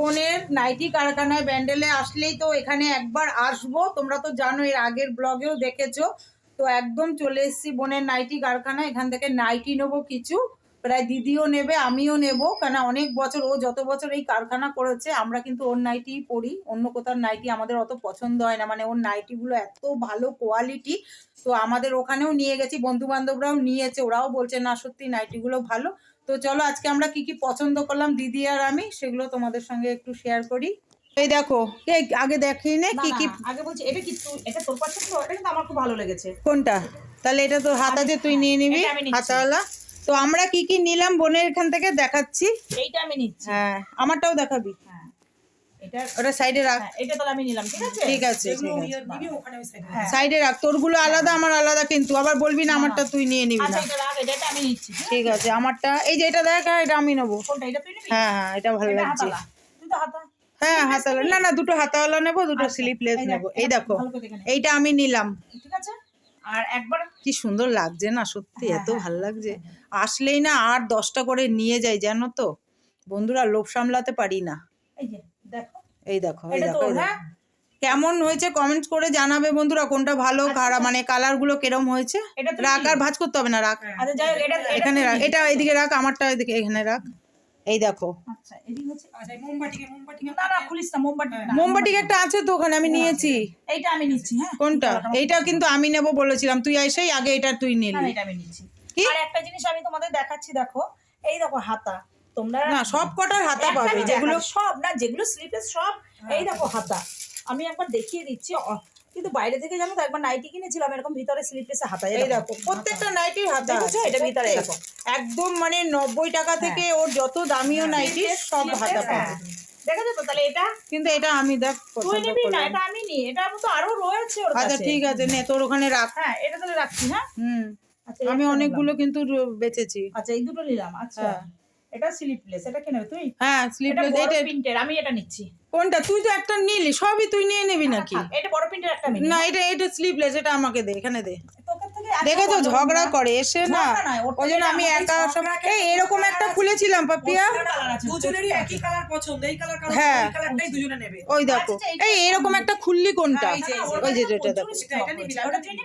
বোনের নাইটি কারখানায় ব্যান্ডেলে আসলেই তো এখানে একবার আসব। তোমরা তো জানো, এর আগের ব্লগেও দেখেছ। তো একদম চলে এসেছি বোনের নাইটি কারখানা এখান থেকে নাইটি নেব কিছু। প্রায় দিদিও নেবে, আমিও নেব। কেন অনেক বছর, ও যত বছর এই কারখানা করেছে, আমরা কিন্তু ওর নাইটিই পরি। অন্য কোথাও নাইটি আমাদের অত পছন্দ হয় না। মানে ওর নাইটিগুলো এত ভালো কোয়ালিটি। তো আমাদের ওখানেও নিয়ে গেছি বন্ধু বান্ধবরাও নিয়েছে। ওরাও বলছে, না, সত্যি নাইটিগুলো ভালো। তো চলো আজকে আমরা কি কি পছন্দ করলাম দিদি আর আমি সেগুলো তোমাদের সঙ্গে একটু শেয়ার করি। এই দেখো আগে দেখি নে কি কি আগে বলছি এটা কি এটা তোর পছন্দ এটা কিন্তু আমার খুব ভালো লেগেছে। কোনটা? তাহলে এটা তোর হাতা যে তুই নিয়ে নিবি। হাতাওয়ালা। তো আমরা কি কি নিলাম বোনের এখান থেকে দেখাচ্ছি। এইটা আমি নিচ্ছি। হ্যাঁ আমারটাও দেখাবি। হ্যাঁ এটা ওটা সাইডে রাখ। হ্যাঁ, এটা তাহলে আমি নিলাম ঠিক আছে? ঠিক আছে আছে। হ্যাঁ। সাইডে রাখ। তোরগুলো আলাদা আমার আলাদা কিন্তু। আবার বলবি না আমারটা তুই নিয়ে নিবি আচ্ছা না এটা রাখ এটা এটা আমি নিচ্ছি হ্যাঁ? ঠিক আছে আমারটা এই যে এটা দেখ এটা আমি নেব। কোনটা এটা তুই নিবি? হ্যাঁ হ্যাঁ এটা ভালো লাগছে। হ্যাঁ হাতাওয়ালা না না দুটো হাতাওয়ালা নেব দুটো স্লিপলেস এই নেব। এই দেখো। এইটা আমি নিলাম। ঠিক আছে? আর একবার কি সুন্দর লাগছে না সত্যি হ্যাঁ, এত ভালো লাগছে। আসলেই না আর দশটা করে নিয়ে যাই জানো তো? বন্ধুরা লোভ সামলাতে পারি না। এই যে দেখো। এই দেখো এই দেখো। হ্যাঁ? কেমন হয়েছে কমেন্টস করে জানাবে বন্ধুরা কোনটা ভালো খারাপ মানে কালারগুলো কেরম হয়েছে? রাখ আর ভাঁজ করতে হবে না রাখ। আচ্ছা এখানে রাখ এটা এদিকে রাখ আমারটা এদিকে এখানে রাখ। এই দেখো। আচ্ছা এদিকে হচ্ছে না না খুলিস না মোমবাতি না। মোমবাটি একটা আছে তো ওখানে আমি নিয়েছি। এইটা আমি নিচ্ছি হ্যাঁ? কোনটা? এইটা কিন্তু আমি নেব বলেছিলাম তুই এসেই আগে এটা তুই নিলি? আর একটা জিনিস আমি তোমাদের দেখাচ্ছি দেখো। এই দেখো হাতা। তোমরা না সব কটার হাতা পাবে যেগুলো সব না যেগুলো স্লিপলেস সব এই দেখো হাতা। আমি একবার দেখিয়ে দিচ্ছি কিন্তু বাইরে থেকে জানো তো একবার নাইটি কিনেছিলাম এরকম ভিতরে স্লিপলেসে হাতা এই দেখো। প্রত্যেকটা নাইটির হাতা আছে, এটা ভিতরে দেখো। একদম মানে নব্বই টাকা থেকে ওর যত দামিও নাইটি সব হাতা পাবে। হ্যাঁ। দেখেছ তো? তাহলে এটা? কিন্তু এটা আমি দেখ তুই নিবি না এটা আমি নি এটা তো আরও রয়েছে ওর আচ্ছা ঠিক আছে নে তোর ওখানে রাখ। হ্যাঁ এটা তাহলে রাখছি হ্যাঁ? হুম। আচ্ছা আমি অনেকগুলো কিন্তু বেচেছি। আচ্ছা এই দুটো নিলাম আচ্ছা। হ্যাঁ। এটা স্লিপলেস এটা কি নেবে তুই? হ্যাঁ স্লিপলেস এটা প্রিন্টের আমি এটা নিচ্ছি। কোনটা? তুই তো একটা নিলি সবই তুই নিয়ে নিবি নাকি? এটা বড় প্রিন্টের একটা না এটা এটা স্লিপলেস এটা আমাকে দে এখানে দে। দেখেছ? বড় ঝগড়া করে এসে না? ওই জন্য আমি একা সব এই এরকম একটা খুলেছিলাম পাপিয়া। দুজনেরই একই কালার পছন্দ এই কালার হ্যাঁ। কালারটাই দুজনে নেবে। ওই দেখো। আচ্ছা, এই এরকম একটা খুললি কোনটা? হ্যাঁ। ওই যে যেটা দেখো।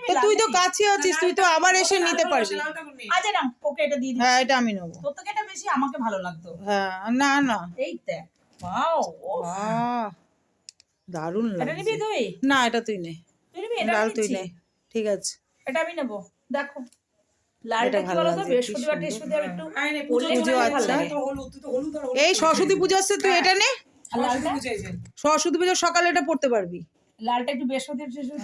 তো তুই তো কাছে আছিস তুই তো আবার এসে নিতে পারবি? আচ্ছা না ওকে এটা দিয়ে হ্যাঁ এটা আমি নেব। তোর এটা বেশি আমাকে ভালো লাগতো। হ্যাঁ না না। এই দেখ ওয়াও দারুণ তুই? না এটা তুই নে। তুই নিবি? এটা লাল তুই নে। ঠিক আছে। এটা আমি নেব। দেখো। আচ্ছা। এই সরস্বতী পুজো আসছে তুই এটা নে। সরস্বতী পুজোর সকালে এটা পড়তে পারবি। লালটা একটু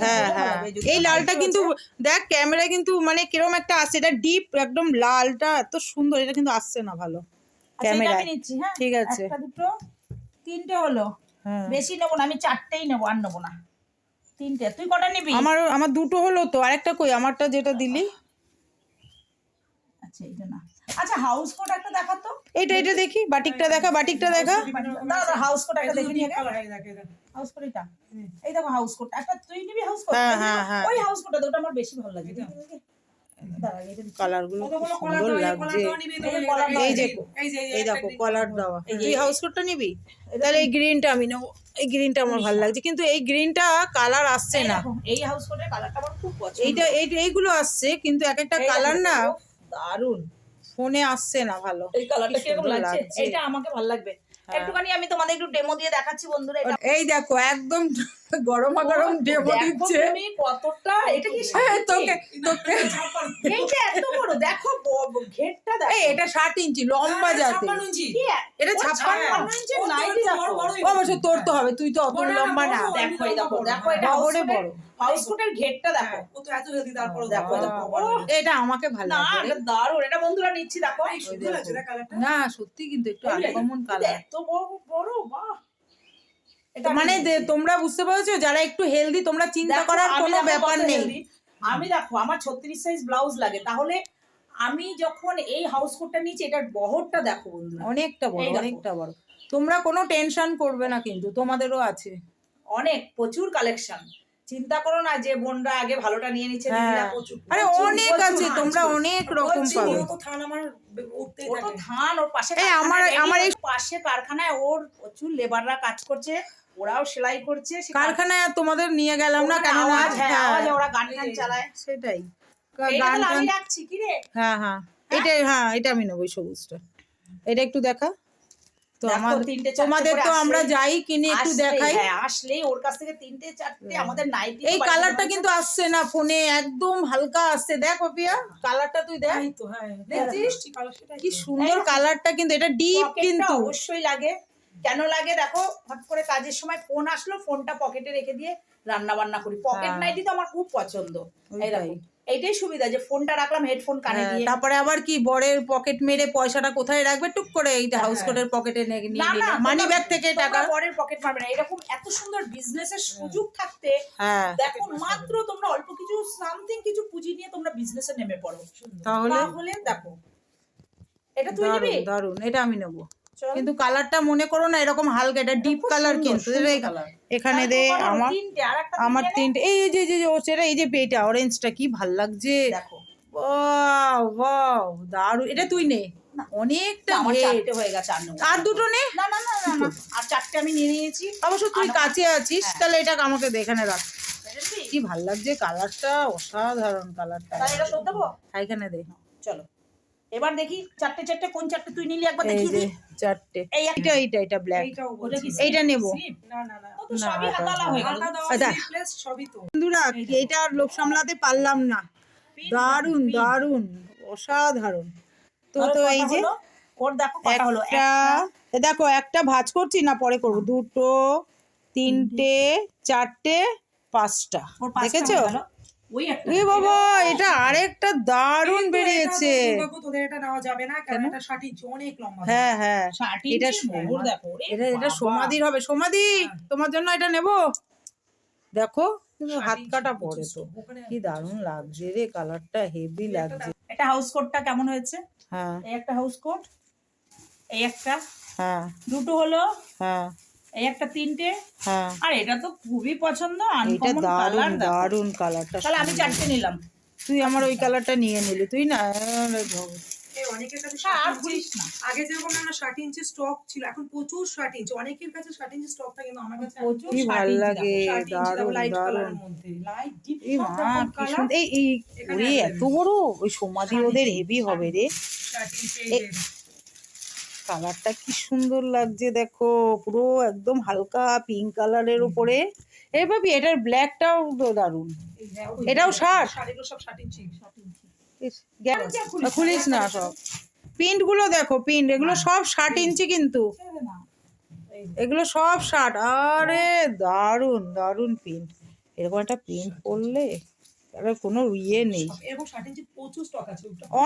হ্যাঁ হ্যাঁ। এই লালটা কিন্তু দেখ ক্যামেরায় কিন্তু মানে কিরম একটা আসছে এটা ডিপ একদম লালটা এত সুন্দর এটা কিন্তু আসছে না ভালো। আচ্ছা, নিচ্ছি হ্যাঁ? ঠিক আছে। একটা দুটো তিনটে হলো। হ্যাঁ। বেশি নেব না আমি চারটেই নেব আর নেব না। তিনটে। তুই কটা নিবি? আমার আমার দুটো হলো তো আরেকটা কই? আমারটা যেটা দিলি। আচ্ছা এইটা না। আচ্ছা হাউস কোট একটা দেখাতো এইটা এটা দেখি। বাটিকটা দেখা বাটিকটা দেখা। না না হাউস কোট একটা দেখি নিয়ে দেখ, দেখ। হাউস কোট এটা এই দেখো হাউস কোট একটা তুই নিবি হাউস কোট হ্যাঁ, হ্যাঁ, হ্যাঁ। ওই হাউস কোটটা ওটা আমার বেশি ভালো লাগে। খুব সুন্দর লাগছে। এই যে এই দেখো। কলার দেওয়া। এই হাউস কোটটা নিবি? তাহলে এই গ্রিনটা আমি নেব। এই গ্রিনটা আমার ভালো লাগছে। কিন্তু এই গ্রিনটা কালার আসছে না। এই হাউস কোটের কালারটা আমার খুব পছন্দ। এইটা এই এইগুলো আসছে কিন্তু এক একটা কালার না দারুণ ফোনে আসছে না ভালো। এই কালারটা কীরকম লাগছে। এটা আমাকে ভালো লাগবে। একটুখানি আমি তোমাদের একটু ডেমো দিয়ে দেখাচ্ছি বন্ধুরা এটা এই দেখো একদম গরমা গরম ডেমো দিচ্ছে। কতটা এটা কি হ্যাঁ, তোকে তোকে। এইটা এত বড় দেখো ঘেরটা দেখো। এই এটা ষাট ইঞ্চি লম্বা হ্যাঁ, ইঞ্চি। এটা ছাপ্পান্ন। ছাপ্পান্ন ইঞ্চির ও তো নাইটি দেখো। অবশ্য তোর তো হবে তুই তো অত লম্বা না। দেখো দেখো দেখো এটা বড় বড়। হাউস ঘেরটা দেখো। ও তো এত হেলদি তারপরে দেখো, দেখো। এটা আমাকে ভালো না লাগে। এটা দারুণ। এটা বন্ধুরা নিচ্ছি দেখো। না সত্যি কিন্তু একটু? আনকমন কালার এত বড় বড় বাহ। মানে তোমরা বুঝতে পারছ যারা একটু হেলদি তোমরা চিন্তা করার কোনো ব্যাপার নেই। আমি দেখো আমার ছত্রিশ সাইজ ব্লাউজ লাগে। তাহলে আমি যখন এই হাউস কোটটা নিয়েছি এটার বহরটা দেখো বন্ধুরা। অনেকটা বড় অনেকটা বড়। তোমরা কোনো টেনশন করবে না কিন্তু তোমাদেরও আছে। অনেক প্রচুর কালেকশন চিন্তা করো না যে বোনরা আগে ভালোটা নিয়ে নিচ্ছে হ্যাঁ। আরে অনেক আছে তোমরা অনেক রকম পাবে। তো থান আমার ও তো ওর পাশে আমার- আমার এই পাশে কারখানায় ওর প্রচুর লেবাররা কাজ করছে ওরাও সেলাই করছে কারখানায় তোমাদের নিয়ে গেলাম না কেন আওয়াজ, হ্যাঁ, হ্যাঁ। ওরা গান টান চালায়। সেটাই। গান আমি রাখছি কি রে? হ্যাঁ হ্যাঁ। এটা হ্যাঁ এটা আমি নেব সবুজটা। এটা একটু দেখা। তো দেখো, আমাদের তিনটে চারটে তোমাদের করে তো আমরা যাই কিনে একটু দেখাই। হ্যাঁ, ওর কাছ থেকে তিনটে চারটে আমাদের নাইটি এই কালারটা কিন্তু আসছে না ফোনে একদম হালকা আসছে। দেখ অপিয়া কালারটা তুই দেখ। তো, হ্যাঁ। দেখছিস? সেটাই কি সুন্দর কালারটা কিন্তু এটা ডিপ কিন্তু। অবশ্যই লাগে। কেন লাগে? দেখো হট করে কাজের সময় ফোন আসলো ফোনটা পকেটে রেখে দিয়ে রান্না বান্না করি। পকেট হ্যাঁ। নাইটি তো আমার খুব পছন্দ। এই দেখো এইটাই সুবিধা যে ফোনটা রাখলাম হেডফোন কানে হ্যাঁ, দিয়ে। তারপরে আবার কি বরের পকেট মেরে পয়সাটা কোথায় রাখবে? টুক করে এইটা হাউস কোটের পকেটে নিয়ে না মানি ব্যাগ থেকে টাকা। পরের পকেট মারবে না। এরকম এত সুন্দর বিজনেসের সুযোগ থাকতে হ্যাঁ। দেখো মাত্র তোমরা অল্প কিছু সামথিং কিছু পুঁজি নিয়ে তোমরা বিজনেসে নেমে পড়ো। তাহলে? তাহলে দেখো এটা তুই নিবি? দারুণ এটা আমি নেব। কিন্তু কালারটা মনে করো না এরকম হালকা এটা ডিপ কালার কিন্তু। এখানে দে আমার আর আমার তিনটে এই যে যে সেটা এই যে এটা অরেঞ্জটা কি ভালো লাগছে। ওয়াও ওয়াও এটা তুই নে। অনেকটা চারটে হয়ে গেছে আর আর দুটো নে? না না না না আর চারটে আমি নিয়ে নিয়েছি। অবশ্য তুই কাছে আছিস হ্যাঁ। তাহলে এটা আমাকে দে, এখানে রাখ। কি? ভালো লাগছে কালারটা অসাধারণ কালারটা। দেবো? এখানে দে। চলো। এবার দেখি চারটে চারটে কোন চারটে তুই নিলি একবার দেখিয়ে দি চারটে। এই একটা- এটা এইটা এটা ব্ল্যাক এইটা নেব? না, না, না। তো সবই হাতালা হয়ে গেল। আচ্ছা। sleeveless সবই তো। বন্ধুরা এটা আর লোক সামলাতে পারলাম না। দারুণ দারুণ অসাধারণ। তো তো এই যে? ওর দেখো কটা হলো। একটা এ দেখো একটা ভাঁজ করছি না পরে করব। দুটো তিনটে চারটে পাঁচটা। দেখেছ। ওই একটা এ বাবা এটা আরেকটা কিন্তু বেরিয়েছে। তোদের এটা নেওয়া যাবে না কারণ এটা ষাট অনেক লম্বা হ্যাঁ হ্যাঁ। ষাট এটা দেখো এটা এটা সমাধির হবে সমাধি! তোমার জন্য এটা নেব? দেখো কিন্তু হাত কাটা পড়ে তো। কি দারুণ লাগছে রে কালারটা হেভি লাগছে। এটা হাউস কোটটা কেমন হয়েছে? হ্যাঁ। এই একটা হাউস কোট এই একটা। হ্যাঁ। দুটো হলো হ্যাঁ। এই একটা তিনটে? হ্যাঁ। আর এটা তো খুবই পছন্দ আনকমন কালার দারুণ কালারটা তাহলে আমি চারটে নিলাম। তুই আমার ওই কালারটা নিয়ে নিলি তুই না আরে ভগবান। এই অনেকের কাছে আর 60 ঘুরিস ইঞ্চি- না। আগে যেরকম না ষাট ইঞ্চি স্টক ছিল এখন প্রচুর ষাট ইঞ্চি অনেকের কাছে ষাট ইঞ্চি স্টক থাকে কিন্তু আমার কাছে প্রচুর কি 60 ভালো ইঞ্চি লাগে দেখো, 60 ইঞ্চি দারুণ লাইট দারুণ। কালারের মধ্যে লাইট ডিপ এই মা কি সুন্দর এই এই এখানে ওরে এত বড় ওই সমাধি ওদের হেভি হবে রে। কালারটা কি সুন্দর লাগছে দেখো। পুরো একদম হালকা পিঙ্ক কালারের উপরে। এ ভাবি এটার ব্ল্যাকটাও দারুণ। এটাও 60? শাড়িগুলো সব ষাট ইঞ্চি ইস, গেল। খুলিস না সব। প্রিন্টগুলো দেখো প্রিন্ট এগুলো সব ষাট ইঞ্চি কিন্তু। এগুলো সব ষাট। আরে দারুণ দারুণ প্রিন্ট এরকম একটা প্রিন্ট করলে আরে কোনো ইয়ে নেই।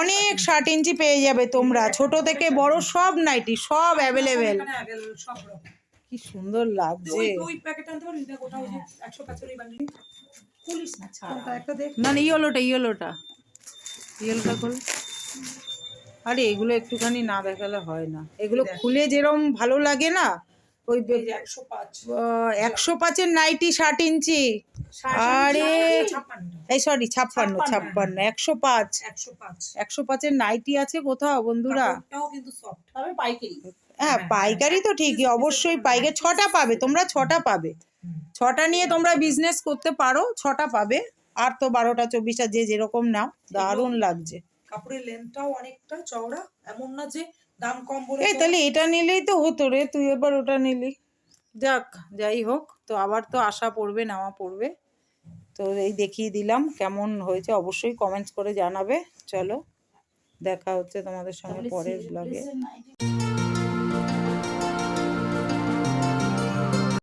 অনেক ষাট ইঞ্চি পেয়ে যাবে তোমরা। ছোট থেকে বড় সব নাইটি সব অ্যাভেলেবেল কি সুন্দর লাগছে। না না না ইয়েলোটা ইয়েলোটা। ইয়েলোটা খোল। আরে এগুলো একটুখানি না দেখালে হয় না। এগুলো খুলে যেরকম ভালো লাগে না ওই একশো পাঁচ। একশো পাঁচের নাইটি ষাট ইঞ্চি। আরে এই সরি ছাপ্পান্ন ছাপ্পান্ন। একশো পাঁচ। একশো পাঁচ। একশো পাঁচের নাইটি আছে কোথাও বন্ধুরা? সফট তবে পাইকারি। হ্যাঁ পাইকারি তো ঠিকই অবশ্যই পাইকারি। ছটা পাবে তোমরা ছটা পাবে। ছটা নিয়ে তোমরা বিজনেস করতে পারো ছটা পাবে। আর তো বারোটা চব্বিশটা যে যেরকম নাও দারুণ লাগছে। কাপড়ের লেন্থটাও অনেকটা চওড়া এমন না যে দাম কম বলে এই তাহলে এটা নিলেই তো হতো রে তুই এবার ওটা নিলি। যাক যাই হোক তো আবার তো আশা পড়বে নেওয়া পড়বে। তো এই দেখিয়ে দিলাম কেমন হয়েছে। অবশ্যই কমেন্টস করে জানাবে। চলো দেখা হচ্ছে তোমাদের সঙ্গে পরের ব্লগে